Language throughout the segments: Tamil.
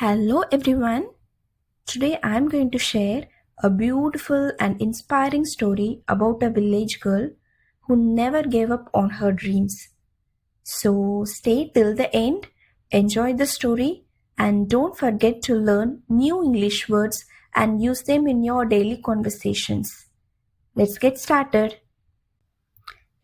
Hello everyone. Today I am going to share a beautiful and inspiring story about a village girl who never gave up on her dreams. So stay till the end, enjoy the story, and don't forget to learn new English words and use them in your daily conversations. Let's get started.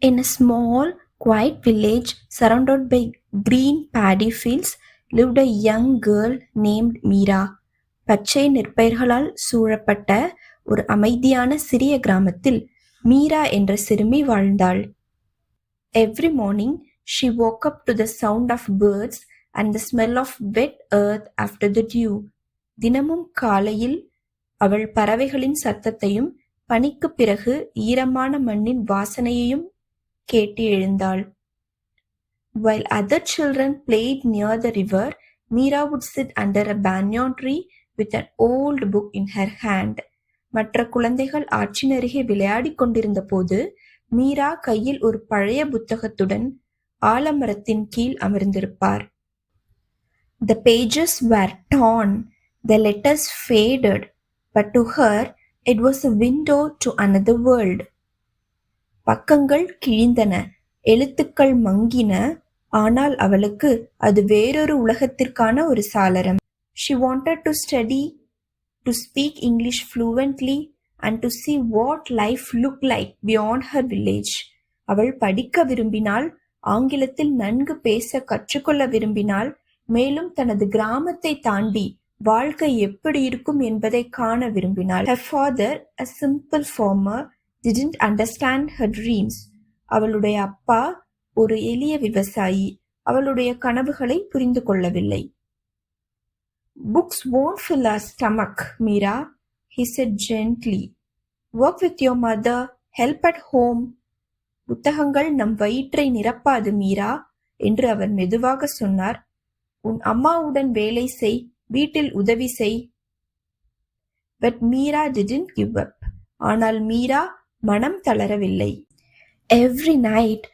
In a small, quiet village surrounded by green paddy fields lived a young girl named Meera. பச்சை நெற்பயிர்களால் சூழப்பட்ட ஒரு அமைதியான சிறிய கிராமத்தில் மீரா என்ற சிறுமி வாழ்ந்தாள். Every morning she woke up to the sound of birds and the smell of wet earth after the dew. தினமும் காலையில் அவள் பறவைகளின் சத்தத்தையும் பனிக்கு பிறகு ஈரமான மண்ணின் வாசனையையும் கேட்டு எழுந்தாள். While other children played near the river, Meera would sit under a banyan tree with an old book in her hand. மற்ற குழந்தைகள் ஆற்றினருகே விளையாடிக் கொண்டிருந்த போது மீரா கையில் ஒரு பழைய புத்தகத்துடன் ஆலமரத்தின் கீழ் அமர்ந்திருப்பார் the pages were torn the letters faded but to her it was a window to another world பக்கங்கள் கிழிந்தன எழுத்துக்கள் மங்கின ஆனால் அவளுக்கு அது வேறொரு உலகத்திற்கான ஒரு சாளரம். She wanted to study to speak English fluently and to see what life look like beyond her village அவள் படிக்க விரும்பினால் ஆங்கிலத்தில் நன்கு பேச கற்றுக்கொள்ள விரும்பினால் மேலும் தனது கிராமத்தை தாண்டி வாழ்க்கை எப்படி இருக்கும் என்பதை காண விரும்பினாள். Her father a simple farmer didn't understand her dreams அவளுடைய அப்பா ஒரு எளிய விவசாயி அவளுடைய கனவுகளை புரிந்து கொள்ளவில்லை. Books won't fill our stomach Meera he said gently. Work with your mother help at home. புத்தகங்கள் நம் வயிற்றை நிரப்பாது மீரா என்று அவர் மெதுவாக சொன்னார். உன் அம்மாவுடன் வேலை செய் வீட்டில் உதவி செய். But Meera didn't give up ஆனால் மீரா மனம் தளரவில்லை. Every night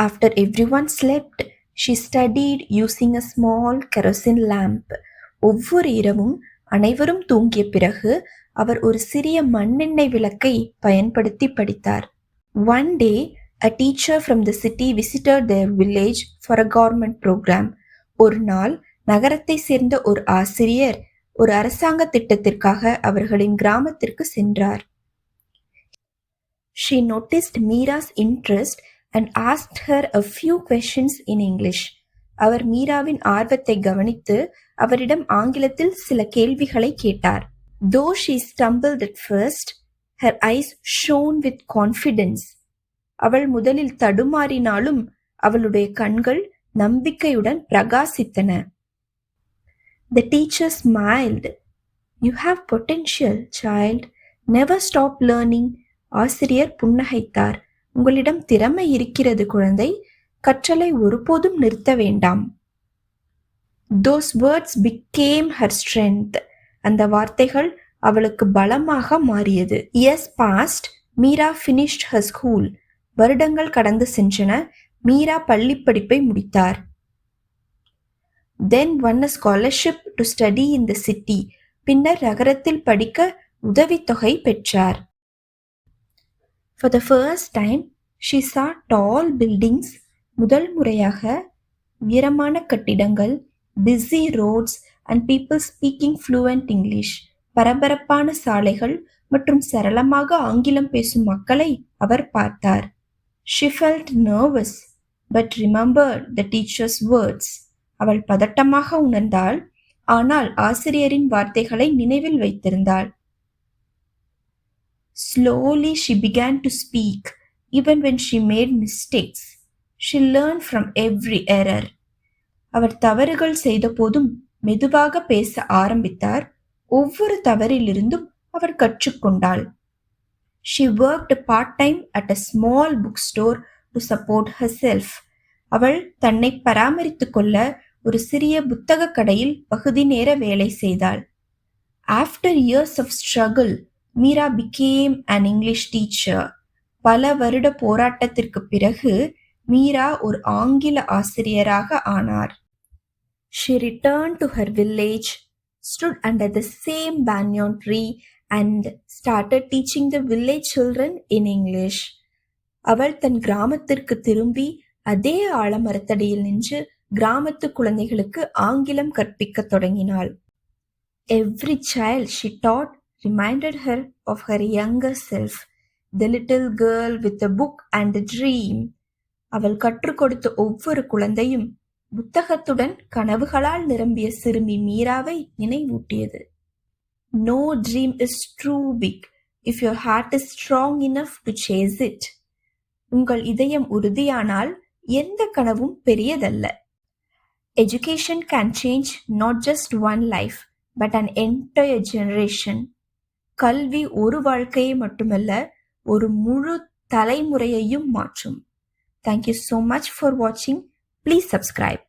after everyone slept, slept she studied using a small kerosene lamp ஒவ்வொரு இரவும் அனைவரும் தூங்கிய பிறகு அவர் ஒரு சிறிய மண்ணெண்ணெய் விளக்கை பயன்படுத்தி படித்தார். One day a teacher from the city visited their village for a government programme ஒரு நாள் நகரத்தை சேர்ந்த ஒரு ஆசிரியர் ஒரு அரசாங்க திட்டத்திற்காக அவர்களின் கிராமத்திற்கு சென்றார். She noticed Meera's interest and asked her a few questions in English. அவர் மீராவின் ஆர்வத்தை கவனித்து அவரிடம் ஆங்கிலத்தில் சில கேள்விகளை கேட்டார் though she stumbled at first her eyes shone with confidence அவள் முதலில் தடுமாறினாலும் அவளுடைய கண்கள் நம்பிக்கையுடன் பிரகாசித்தன The teacher smiled. You have potential, child. Never stop learning. ஆசிரியர் புன்னகைத்தார் உங்களிடம் திறமை இருக்கிறது குழந்தை. கற்றலை ஒருபோதும் நிறுத்த வேண்டாம். Those words became her strength அந்த வார்த்தைகள் அவளுக்கு பலமாக மாறியது. Years passed Meera finished her school வருடங்கள் கடந்து சென்றன. மீரா பள்ளி படிப்பை முடித்தார். Then won a scholarship to study in the city பின்னர் நகரத்தில் படிக்க உதவித்தொகை பெற்றார். For the first time she saw tall buildings முதல் முறையாக உயரமான கட்டிடங்கள் busy roads and people speaking fluent English பரபரப்பான சாலைகள் மற்றும் சரளமாக ஆங்கிலம் பேசும் மக்களை அவர் பார்த்தார். She felt nervous but remember the teacher's words அவள் பதட்டமாக உணர்ந்தாள் ஆனால் ஆசிரியரின் வார்த்தைகளை நினைவில் வைத்திருந்தாள். Slowly she began to speak, even when she made mistakes. She learned from every error. அவர் தவறுகள் செய்த போதும் மெதுவாக பேச ஆரம்பித்தார் ஒவ்வொரு தவறிலிருந்தும் அவர் கற்றுக்கொண்டாள் she worked part time at a small book store to support herself அவள் தன்னை பராமரித்து கொள்ள ஒரு சிறிய புத்தக கடையில் பகுதி நேர வேலை செய்தாள் after years of struggle Meera became an English teacher பல வருட போராட்டத்திற்கு பிறகு மீரா ஒரு ஆங்கில ஆசிரியராக ஆனார். She return to her village stood under the same banyan tree and started teaching the village children in English அவள் தன் கிராமத்திற்கு திரும்பி அதே ஆழமரத்தடியில் நின்று கிராமத்து குழந்தைகளுக்கு ஆங்கிலம் கற்பிக்கத் தொடங்கினாள். Every child she taught reminded her of her younger self, the little girl with a book and a dream. அவள் கற்றுக் கொடுத்த ஒவ்வொரு குழந்தையும் புத்தகத்துடன் கனவுகளால் நிரம்பிய சிறுமி மீராவை நினைவூட்டியது. No dream is too big if your heart is strong enough to chase it உங்கள் இதயம் உறுதியானால் எந்த கனவும் பெரியதல்ல. Education can change not just one life but an entire generation கல்வி ஒரு வாழ்க்கையை மட்டுமல்ல ஒரு முழு தலைமுறையையும் மாற்றும். Thank you so much for வாட்சிங் ப்ளீஸ் சப்ஸ்கிரைப்